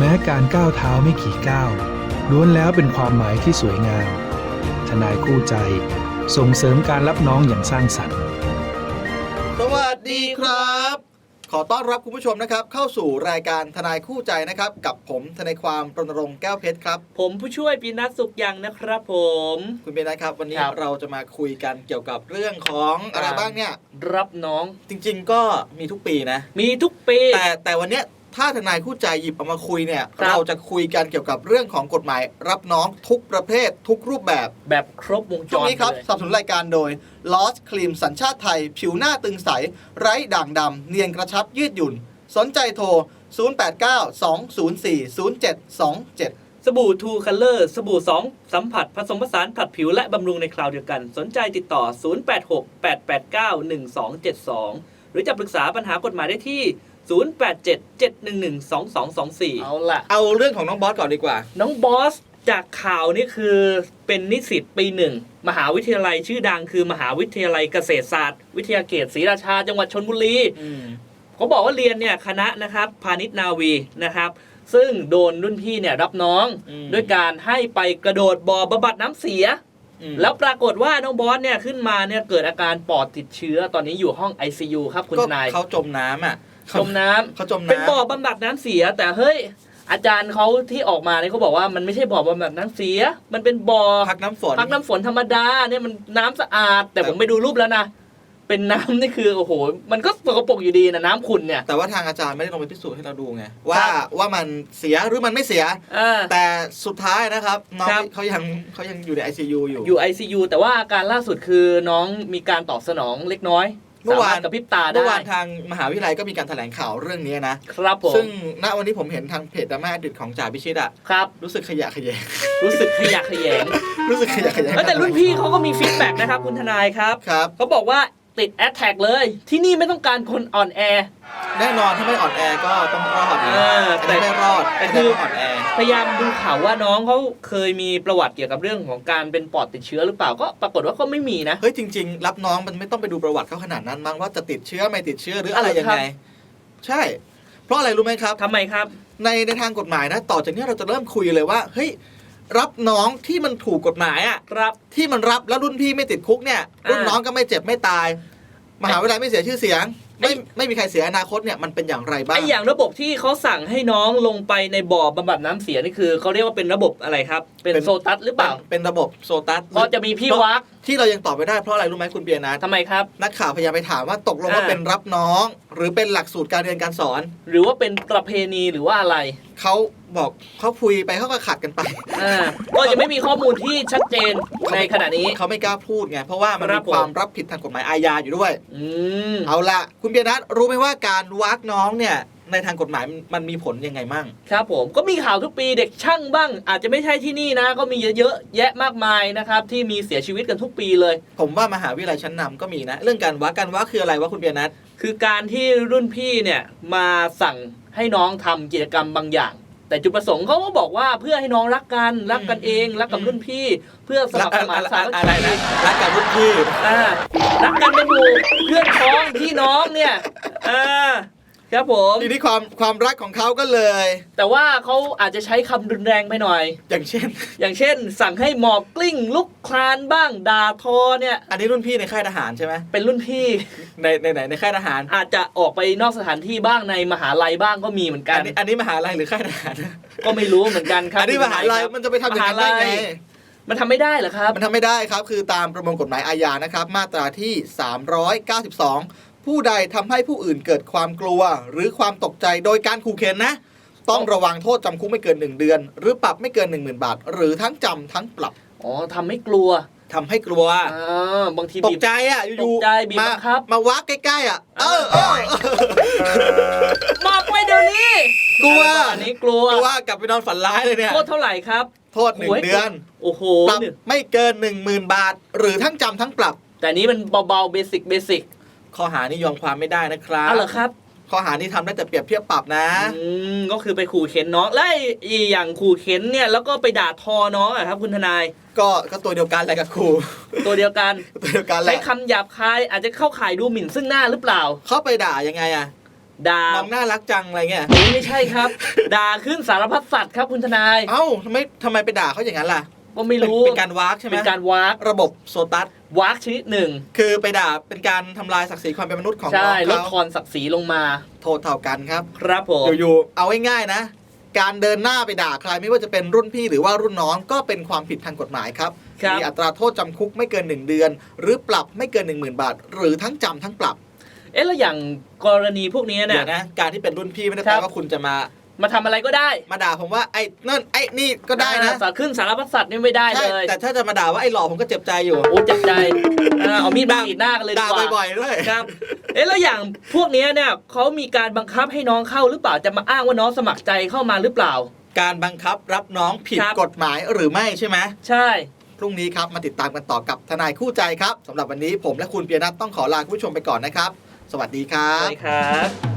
แม้การก้าวเท้าไม่กี่ก้าวล้วนแล้วเป็นความหมายที่สวยงาม ทนายคู่ใจ ส่งเสริมการรับน้องอย่างสร้างสรรค์ สวัสดีครับ ขอต้อนรับคุณผู้ชมนะครับ เข้าสู่รายการทนายคู่ใจนะครับ กับผมทนายความรณรงค์แก้วเพชรครับ ผมผู้ช่วยปีนัทสุขยังนะครับผม คุณเบนนะครับ วันนี้ครับ เราจะมาคุยกันเกี่ยวกับเรื่องของอะไรบ้างเนี่ย รับน้อง จริง ๆ ก็มีทุกปีนะ มีทุกปี แต่แต่วันเนี้ย ถ้าทนายคู่ใจหยิบเอามาคุยเนี่ย ครับ เราจะคุยกันเกี่ยวกับเรื่องของกฎหมาย รับน้องทุกประเภททุกรูปแบบ แบบครบวงจช่วงรนี้ครับเลยสนับสนุนรายการโดย Lost Cream สัญชาติไทย ผิวหน้าตึงใส ไร้ด่างดำ เนียนกระชับยืดหยุ่น สนใจโทร 0892040727 สบู่ทูคัลเลอร์สบู่ 2 สัมผัสผสมผสานขัดผิวและบำรุงในคราวเดียวกัน สนใจติดต่อ 0868891272 หรือจะปรึกษาปัญหากฎหมายได้ที่ 0877112224 เอาล่ะ เอาเรื่องของน้องบอสก่อนดีกว่า น้องบอสจากข่าวนี่คือเป็นนิสิตปีหนึ่ง มหาวิทยาลัยชื่อดังคือมหาวิทยาลัยเกษตรศาสตร์ วิทยาเขตศรีราชาจังหวัดชนบุรีเขาบอกว่าเรียนเนี่ยคณะนะครับพาณิชย์นาวีนะครับ ซึ่งโดนรุ่นพี่เนี่ยรับน้อง อืม ด้วยการให้ไปกระโดดบ่อบำบัดน้ำเสียอืมแล้วปรากฏว่าน้องบอสเนี่ยขึ้นมาเนี่ยเกิดอาการปอดติดเชื้อตอนนี้อยู่ห้อง ICU ครับคุณก็ทนาย เขาจมน้ำอะ จมน้ำเขาจมเป็นน้ำบ่อบำบัดน้ำเสีย แต่เฮ้ย อาจารย์เขาที่ออกมาเนี่ยเขาบอกว่ามันไม่ใช่บ่อบำบัดน้ำเสีย มันเป็นบ่อพักน้ำฝนพักน้ำฝนธรรมดาเนี่ยมันน้ำสะอาด แต่ผมไปดูรูปแล้วนะเป็นน้ำนี่คือโอ้โห มันก็สกปรกอยู่ดีนะน้ำขุ่นเนี่ย แต่ว่าทางอาจารย์ไม่ได้ลงไปพิสูจน์ให้เราดูไงว่าครับว่ามันเสียหรือมันไม่เสียอ่าแต่สุดท้ายนะครับน้องครับเขายังเขายังอยู่ใน ICU อยู่อยู่ ICU แต่ว่าอาการล่าสุดคือน้องมีการตอบสนองเล็กน้อย เมื่อวานสรถกระพริบตาได้เมื่อวานทางมหาวิทยาลัยก็มีการแถลงข่าวเรื่องนี้นะครับผมซึ่งณวันนี้ผมเห็นทางเพจดราม่าดิดของจ่าพิชิตอะครับรู้สึกขยะแขยงรู้สึกขยะแขยงรู้สึกขยะแขยงเอ้ยแต่รุ่นพี่เขาก็มีฟีดแบ็กนะครับคุณทนายครับครับเขาบอกว่า ติดแอ t แทกเลย ที่นี่ไม่ต้องการคนอ่อนแอ แน่นอนถ้าไม่อ่อนแอก็ต้องรอดนะเออแต่แต่ไม่รอดแต่คือแสดงว่าอ่อนแอ พยายามดูข่าวว่าน้องเขาเคยมีประวัติเกี่ยวกับเรื่องของการเป็นปอดติดเชื้อหรือเปล่าก็ปรากฏว่าก็ไม่มีนะ เฮ้ยจริง ๆ รับน้องมันไม่ต้องไปดูประวัติเขาขนาดนั้นมั้งว่าจะติดเชื้อไม่ติดเชื้อหรืออะไรเอาเหรอยังครับไง ใช่ เพราะอะไรรู้ไหมครับ ทำไมครับ ในในทางกฎหมายนะ ต่อจากนี้เราจะเริ่มคุยเลยว่า เฮ้ย รับน้องที่มันถูกกฎหมายอะครับ ที่มันรับแล้วรุ่นพี่ไม่ติดคุกเนี่ยอ่ารุ่รุ่นน้องก็ไม่เจ็บไม่ตาย มหาวิทยาลัยไม่เสียชื่อเสียงไอ้ไม่ไม่มีใครเสียอนาคตเนี่ยมันเป็นอย่างไรบ้างไออย่างระบบที่เขาสั่งให้น้องลงไปในบ่อบำบัดน้ำเสียนี่คือเขาเรียกว่าเป็นระบบอะไรครับเป็นเป็นโซตัสหรือเปล่าเป็นระบบโซตัสเพราะจะมีพี่วักที่เรายังตอบไม่ได้เพราะอะไรรู้ไหมคุณเบียร์นัททำไมครับ นักข่าวพยายามไปถามว่าตกลงว่าอ่าเป็นรับน้อง หรือเป็นหลักสูตรการเรียนการสอน หรือว่าเป็นประเพณีหรือว่าอะไรเขา บอกเขาคุยไปเขาก็ขัดกันไป อ่าก็จะไม่มีข้อมูลที่ชัดเจนในขณะนี้ เขาไม่กล้าพูดไง เพราะว่ามันครัมีบผม ความรับผิดทางกฎหมายอาญาอยู่ด้วย อืมเอาละคุณเบียร์นัทรู้ไหมว่าการวักน้องเนี่ยในทางกฎหมายมันมันมีผลยังไงมั่ง ครับผมก็มีข่าวทุกปีเด็กช่างบ้าง อาจจะไม่ใช่ที่นี่นะ ก็มีเยอะๆแยะมากมายนะครับ ที่มีเสียชีวิตกันทุกปีเลย ผมว่ามหาวิทยาลัยชั้นนำก็มีนะ เรื่องการวักการวักคืออะไรวะคุณเบียร์นัทคือการที่รุ่นพี่เนี่ยมาสั่งให้น้องทำกิจกรรมบางอย่าง แต่จุดประสงค์เขาก็บอกว่าเพื่อให้น้องรักกันรักกันเอง รักกับรุ่นพี่ เพื่อสมัครสมานสามัคอะไรคีนะรักกับรุ่นพี่ อ่ารักกันเป็นหมู่เพื่อนพ้องพี่น้องเนี่ยอ่า ครับผมทีนี้ความความรักของเขาก็เลย แต่ว่าเขาอาจจะใช้คำรุนแรงไปหน่อย อย่างเช่น อย่างเช่น สั่งให้หมอบกลิ้งลุกคลานบ้างด่าทอเนี่ยอันนี้รุ่นพี่ในค่ายทหารใช่ไหมเป็นรุ่นพี่ในในไหนในค่ายทหารอาจจะออกไปนอกสถานที่บ้างในมหาลัยบ้างก็มีเหมือนกัอันนนี้อันนี้มหาลัยหรือค่ายทหารก็ไม่รู้เหมือนกันครับอันนี้มหาลัยมันจะไปทำอย่างนั้นได้ไงมันทำไม่ได้เหรอครับ มันทำไม่ได้ครับ คือตามประมวลกฎหมายอาญานะครับ มาตราที่ 392 ผู้ใดทำให้ผู้อื่นเกิดความกลัว หรือความตกใจโดยการขู่เข็นนะ ต้องระวังโทษจำคุกไม่เกิน 1 เดือน หรือปรับไม่เกิน 10,000 บาท หรือทั้งจำทั้งปรับอ๋อทำให้กลัวทำให้กลัวอ่าบางทีตบีกบใจอะอตยู่กใจบีบมาบังคับ มาวักใกล้ๆอะเออเออมอบไปเดี๋ยวนี้กลัวอันนี้กลัวกลัวกลับไปนอนฝันร้ายเลยเนี่ย โทษเท่าไหร่ครับโทษหนึ่งโอ้ยเดือน โอ้โหปรับเนี่ยไม่เกิน 10,000 บาท หรือทั้งจำทั้งปรับ แต่นี้มันเบาๆเบสิกเบสิก ข้อหานี้ยอมความไม่ได้นะครับอ้าวเหรอครับ ข้อหานี้ทำได้แต่เปรียบเทียบปรับนะ อืมก็คือไปขู่เข็นน้องและไอ้อีอย่างขู่เข็นเนี่ยแล้วก็ไปด่าทอน้องอะครับคุณทนายก็ก็ตัวเดียวกันแหละกับครู ตัวเดียวกัน ตัวเดียวกันแหใช้ละคำหยาบคายอาจจะเข้าข่ายดูหมิ่นซึ่งหน้าหรือเปล่าเข้าไปด่ายังไงอะด่ามองน่ารักจังอะไรเงี้ยโอ้ย ไม่ใช่ครับ ด่าขึ้นสารพัดสัตว์ครับคุณทนาย เอ้าทำไมทำไมไปด่าเขาอย่างนั้นล่ะก็ไม่รู้เป็นเป็นการวากใช่ไหมเป็นการวากระบบโซตัส วากชนิดหนึ่ง คือไปด่าเป็นการทำลายศักดิ์ศรีความเป็นมนุษย์ของน้ใช่องลดทเขาอนศักดิ์ศรีลงมา โทษเท่ากันครับ ครับผม อยู่ๆ เอาง่ายๆนะ การเดินหน้าไปด่าใครไม่ว่าจะเป็นรุ่นพี่หรือว่ารุ่นน้องก็เป็นความผิดทางกฎหมายครับ ครับ มีอัตราโทษจำคุกไม่เกิน 1 เดือน หรือปรับไม่เกิน 1 0,000 บาท หรือทั้งจำทั้งปรับเอ๊ะแล้วอย่างกรณีพวกนี้เนี่เดี๋ยยวนะ การที่เป็นรุ่นพี่ไม่ได้คแปรัลบว่าคุณจะมา มาทำอะไรก็ได้มาด่าผมว่าไอ้นั่นไอ้นี่ก็ได้นะอ่าขึ้นสารพัดสัตว์นี่ไม่ได้ใช่เลยแต่ถ้าจะมาด่าว่าไอ้หล่อผมก็เจ็บใจอยู่โอ้เจ็บใจอ่าเอามีดมากรีดหน้ากันเลยดีด่ากว่าบ่อยๆด้วยครับเอ๊ะแล้วอย่างพวกเนี้ยเนี่ยเขามีการบังคับให้น้องเข้าหรือเปล่าจะมาอ้างว่าน้องสมัครใจเข้ามาหรือเปล่า การบังคับรับน้องผิดครับกฎหมายหรือไม่ใช่ไหมใช่พรุ่งนี้ครับมาติดตามกันต่อกับทนายคู่ใจครับสำหรับวันนี้ผมและคุณเปียนัทต้องขอลาคุณผู้ชมไปก่อนนะครับ สวัสดีครัใช่บครับ